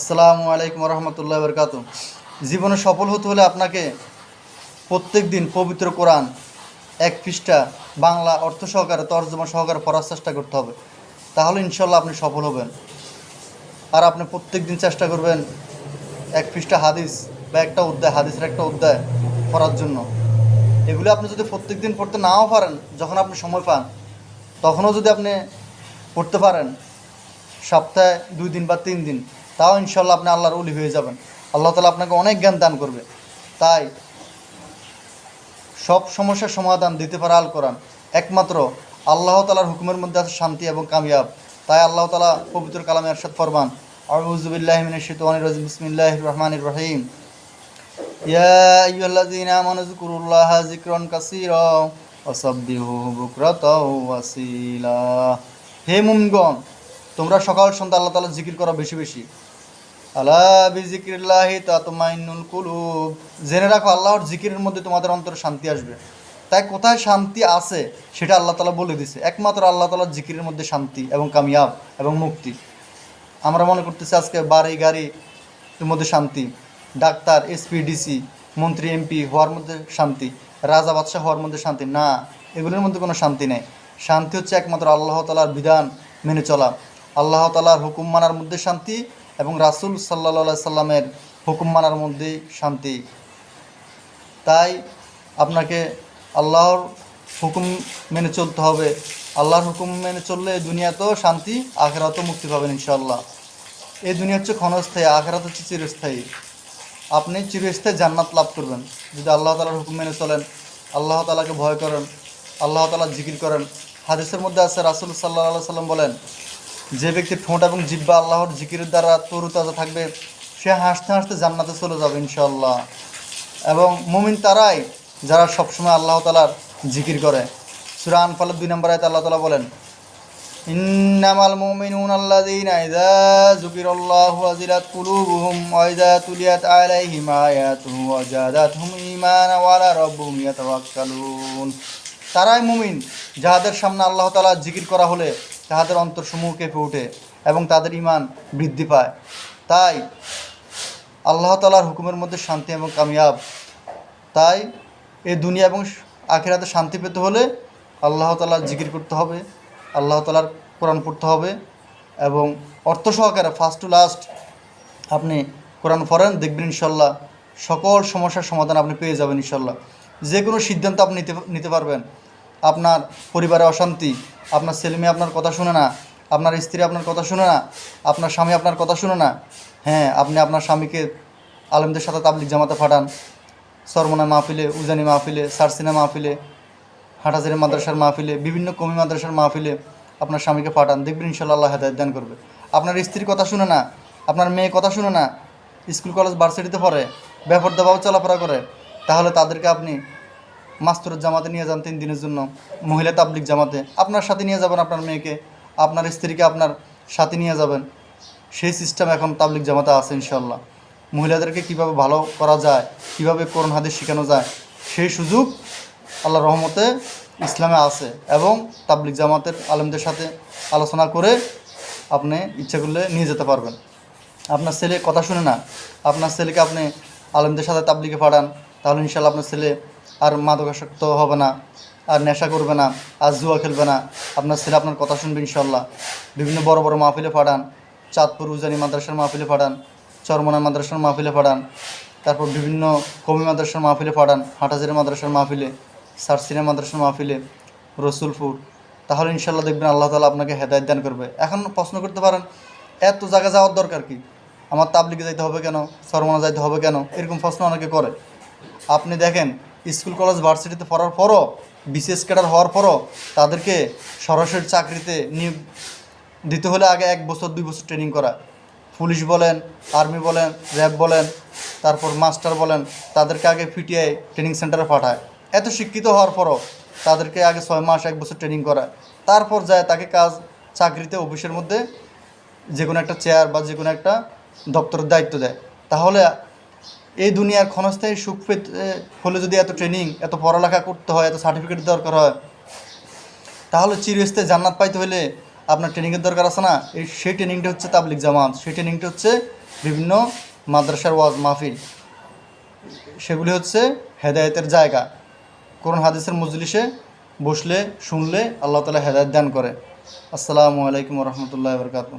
আসসালামু আলাইকুম রহমতুল্লাহ বরকাত জীবনে সফল হতে হলে আপনাকে প্রত্যেক দিন পবিত্র কোরআন এক পৃষ্ঠা বাংলা অর্থ সহকারে, তর্জমা সহকারে পড়ার চেষ্টা করতে হবে। তাহলে ইনশাল্লাহ আপনি সফল হবেন। আর আপনি প্রত্যেক দিন চেষ্টা করবেন এক পৃষ্ঠা হাদিস বা একটা অধ্যায়, হাদিসের একটা অধ্যায় পড়ার জন্য। এগুলো আপনি যদি প্রত্যেক দিন পড়তে নাও পারেন, যখন আপনি সময় পান, তখনও যদি আপনি পড়তে পারেন, সপ্তাহে দুই দিন বা তিন দিন তাও ইনশাল্লাহ আপনি আল্লাহর উলি হয়ে যাবেন। আল্লাহ তালা আপনাকে অনেক জ্ঞান দান করবে। তাই সব সমস্যার সমাধান দিতে পারে আল কোরআন। একমাত্র আল্লাহ তালার হুকুমের মধ্যে আছে শান্তি এবং কামিয়াব। তাই আল্লাহ তালা পবিত্র কালামে আরশাদ ফরমান বিসমিল্লাহির রহমানির রহিম। হে মুমিনগণ তোমরা সকাল, সন্ধ্যা আল্লাহ তাআলা জিকির করো বেশি বেশি। আলা বিজিক্রিল্লাহি তাতমাইন্নুল কুলুব। জেনে রাখো, আল্লাহর জিকিরের মধ্যে তোমাদের অন্তরে শান্তি আসবে। তাই কোথায় শান্তি আছে, সেটা আল্লাহ তাআলা বলে দিছে। একমাত্র আল্লাহ তাআলার জিকিরের মধ্যে শান্তি এবং কামিয়াব এবং মুক্তি। আমরা মনে করতেছি আজকে বাড়ি, গাড়ি মধ্যে শান্তি। ডাক্তার এসপি ডিসি, মন্ত্রী এমপি হওয়ার মধ্যে শান্তি। রাজা বাদশাহ হওয়ার মধ্যে শান্তি। না, এগুলোর মধ্যে কোনো শান্তি নেই। শান্তি হচ্ছে একমাত্র আল্লাহ তালার বিধান মেনে চলা। আল্লাহ তালার হুকুম মানার মধ্যে শান্তি এবং রাসুল সাল্লা সাল্লামের হুকুম মানার মধ্যেই শান্তি। তাই আপনাকে আল্লাহর হুকুম মেনে চলতে হবে। আল্লাহর হুকুম মেনে চললে দুনিয়াতেও শান্তি, আখেরাতেও মুক্তি পাবেন ইনশাল্লাহ এই দুনিয়া হচ্ছে ক্ষণস্থায়ী, আখেরাত হচ্ছে চিরস্থায়ী। আপনি চিরস্থায়ী জান্নাত লাভ করবেন। যদি আল্লাহ তালার হুকুম মেনে চলেন, আল্লাহ তালাকে ভয় করেন, আল্লাহ তালা জিকির করেন। হাদিসের মধ্যে আছে, রাসুল সাল্লাহ সাল্লাম বলেন যে ব্যক্তির ঠোঁট এবং জিব্বা আল্লাহর জিকিরের দ্বারা তরুতাজা থাকবে, সে হাসতে হাসতে জান্নাতে চলে যাবে ইনশাল্লাহ এবং মুমিন তারাই যারা সবসময় আল্লাহ তালার জিকির করে। সুরা আনফালের দুই নম্বর আয়তে আল্লাহ তালা বলেন, ইন্নামাল মুমিনুন আল্লাযীনা ইযা যুকিরাল্লাহু ওয়াজিলাত কুলুবুহুম ওয়া ইযা তুলিয়াত আলাইহিম আয়াতুহু ওয়া জাদাতহুম ঈমানা ওয়া আলা রাব্বিহিম ইয়াতাওয়াক্কালুন। তারাই মুমিন যাহাদের সামনে আল্লাহ তাআলা জিকির করা হলে তাহাদের অন্তরসমূহ কেঁপে ওঠে এবং তাদের ইমান বৃদ্ধি পায়। তাই আল্লাহ তালার হুকুমের মধ্যে শান্তি এবং কামিয়াব। তাই এই দুনিয়া এবং আখিরাতে শান্তি পেতে হলে আল্লাহ তালার জিকির করতে হবে, আল্লাহ তালার কোরআন পড়তে হবে এবং অর্থ সহকারে ফার্স্ট টু লাস্ট আপনি কোরআন পড়েন, দেখবেন ইনশাল্লাহ সকল সমস্যার সমাধান আপনি পেয়ে যাবেন ইনশাল্লাহ যে কোনো সিদ্ধান্ত আপনি নিতে নিতে পারবেন। আপনার পরিবারে অশান্তি, আপনার ছেলে মেয়ে আপনার কথা শুনে না, আপনার স্ত্রী আপনার কথা শুনে না, আপনার স্বামী আপনার কথা শুনে না হ্যাঁ আপনি আপনার স্বামীকে আলেমদের সাথে তাবলিক জামাতে পাঠান। সরমনা মাহফিলে, উজানি মাহফিলে, সারসিনা মাহফিলে, হাটাজারি মাদ্রাসার মাহফিলে, বিভিন্ন কমি মাদ্রাসার মাহফিলে আপনার স্বামীকে ফাটান দেখবেন ইনশাল্লাহ আল্লাহ হেদায়ত দান করবে। আপনার স্ত্রীর কথা শুনে না, আপনার মেয়ে কথা শুনে না, স্কুল, কলেজ, ভার্সিটিতে পড়ে ব্যাপার দাবাও চলাফেরা করে, তাহলে তাদেরকে আপনি মাস্তুরের জামাতে নিয়ে যান তিন দিনের জন্য, মহিলা তাবলিক জামাতে। আপনার সাথে নিয়ে যাবেন আপনার মেয়েকে, আপনার স্ত্রীকে আপনার সাথে নিয়ে যাবেন। সেই সিস্টেম এখন তাবলিক জামাতে আছে ইনশাল্লাহ মহিলাদেরকে কীভাবে ভালো করা যায়, কীভাবে কোরআন হাদিস শেখানো যায়, সেই সুযোগ আল্লাহ রহমতে ইসলামে আছে এবং তাবলিক জামাতের আলেমদের সাথে আলোচনা করে আপনি ইচ্ছা করলে নিয়ে যেতে পারবেন। আপনার ছেলে কথা শুনে না, আপনার ছেলেকে আপনি আলেমদের সাথে তাবলিকে পাঠান, তাহলে ইনশাল্লাহ আপনার ছেলে আর মাদকাসক্ত হবে না, আর নেশা করবে না, আর জুয়া খেলবে না। আপনার ছেলে আপনার কথা শুনবে ইনশাল্লাহ বিভিন্ন বড় বড় মাহফিলে পাঠান, চাঁদপুর, উজানি মাদ্রাসার মাহফিলে পাঠান, চরমনা মাদ্রাসার মাহফিলে পাঠান, তারপর বিভিন্ন কমি মাদ্রাসার মাহফিলে পাঠান, হাটাজারি মাদ্রাসার মাহফিলে, সারসিনা মাদ্রাসার মাহফিলে, রসুলপুর। তাহলে ইনশাল্লাহ দেখবেন আল্লাহ তালা আপনাকে হেদায়ত দান করবে। এখন প্রশ্ন করতে পারেন, এত জায়গা যাওয়ার দরকার কি? আমার তাবলিগে যাইতে হবে কেন? সরমনা যাইতে হবে কেন? এরকম প্রশ্ন অনেকে করে। আপনি দেখেন স্কুল, কলেজ, ভার্সিটিতে পড়ার পরও বিসিএস ক্যাডার হওয়ার পরও তাদেরকে সরাসরি চাকরিতে নিয়োগ দিতে হলে আগে এক বছর, দুই বছর ট্রেনিং করা। পুলিশ বলেন, আর্মি বলেন, র্যাব বলেন, তারপর মাস্টার বলেন, তাদেরকে আগে পিটিআই ট্রেনিং সেন্টারে পাঠায়। এত শিক্ষিত হওয়ার পরও তাদেরকে আগে ছয় মাস, এক বছর ট্রেনিং করায় তারপর যায় তাকে কাজ, চাকরিতে, অফিসের মধ্যে যে কোনো একটা চেয়ার বা যে কোনো একটা দপ্তরের দায়িত্ব দেয়। তাহলে এই দুনিয়ার ক্ষণস্থায়ী সুখ পেতে হলে যদি এত ট্রেনিং এত পড়ালেখা করতে হয়, এত সার্টিফিকেট দরকার হয়, তাহলে চিরস্থায়ী জান্নাত পাইতে হলে আপনার ট্রেনিংয়ের দরকার আছে না? এই সেই ট্রেনিংটা হচ্ছে তাবলিক জামান সেই ট্রেনিংটা হচ্ছে বিভিন্ন মাদ্রাসার ওয়াজ মাহফিল। সেগুলি হচ্ছে হেদায়তের জায়গা। কোরআন, হাদিসের মজলিসে বসলে, শুনলে আল্লাহ তালা হেদায়ত দান করে। আসসালামু আলাইকুম রহমতুল্লাহ বরকাত